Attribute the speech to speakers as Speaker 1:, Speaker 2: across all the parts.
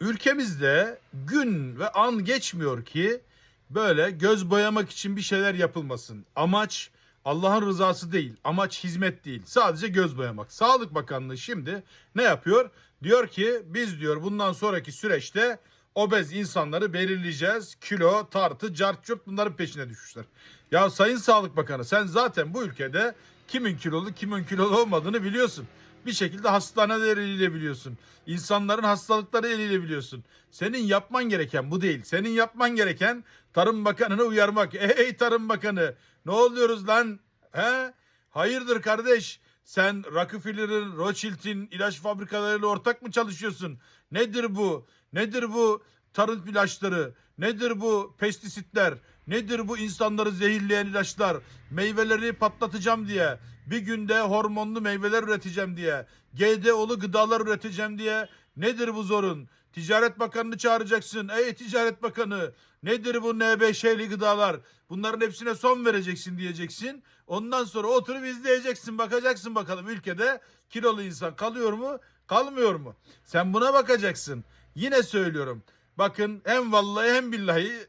Speaker 1: ülkemizde gün ve an geçmiyor ki böyle göz boyamak için bir şeyler yapılmasın. Amaç Allah'ın rızası değil, amaç hizmet değil. Sadece göz boyamak. Sağlık Bakanlığı şimdi ne yapıyor? Diyor ki biz diyor bundan sonraki süreçte obez insanları belirleyeceğiz. Kilo, tartı, cart curt bunların peşine düşmüşler. Ya Sayın Sağlık Bakanı sen zaten bu ülkede kimin kilolu kimin kilolu olmadığını biliyorsun. Bir şekilde hastaneler eliyle biliyorsun. İnsanların hastalıkları eliyle biliyorsun. Senin yapman gereken bu değil. Senin yapman gereken Tarım Bakanı'nı uyarmak. Ey Tarım Bakanı ne oluyoruz lan? He? Hayırdır kardeş? Sen Rockefeller'ın, Rothschild'in ilaç fabrikalarıyla ortak mı çalışıyorsun? Nedir bu? Nedir bu tarım ilaçları? Nedir bu pestisitler? Nedir bu insanları zehirleyen ilaçlar? Meyveleri patlatacağım diye. Bir günde hormonlu meyveler üreteceğim diye. GDO'lu gıdalar üreteceğim diye. Nedir bu zorun? Ticaret Bakanı'nı çağıracaksın. Ey Ticaret Bakanı nedir bu N5'li gıdalar? Bunların hepsine son vereceksin diyeceksin. Ondan sonra oturup izleyeceksin. Bakacaksın bakalım ülkede kilolu insan kalıyor mu? Kalmıyor mu? Sen buna bakacaksın. Yine söylüyorum. Bakın hem vallahi hem billahi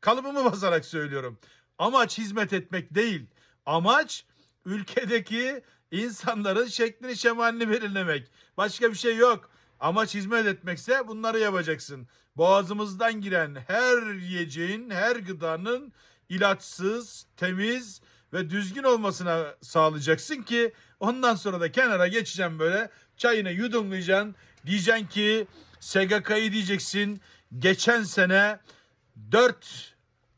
Speaker 1: kalıbımı basarak söylüyorum. Amaç hizmet etmek değil. Amaç ülkedeki insanların şeklini şemalini belirlemek. Başka bir şey yok. Amaç hizmet etmekse bunları yapacaksın. Boğazımızdan giren her yiyeceğin, her gıdanın ilaçsız, temiz ve düzgün olmasına sağlayacaksın ki ondan sonra da kenara geçeceğim böyle çayını yudumlayacaksın. Diyeceksin ki SGK'yı diyeceksin. Geçen sene 4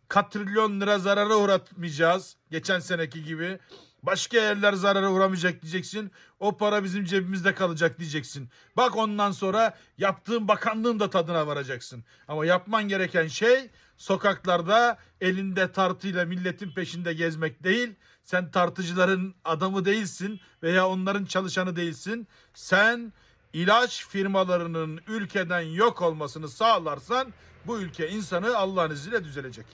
Speaker 1: katrilyon lira zarara uğratmayacağız. Geçen seneki gibi. Başka yerler zarara uğramayacak diyeceksin. O para bizim cebimizde kalacak diyeceksin. Bak ondan sonra yaptığın bakanlığın da tadına varacaksın. Ama yapman gereken şey sokaklarda elinde tartıyla milletin peşinde gezmek değil. Sen tartıcıların adamı değilsin veya onların çalışanı değilsin. Sen ilaç firmalarının ülkeden yok olmasını sağlarsan bu ülke insanı Allah'ın izniyle düzelecek.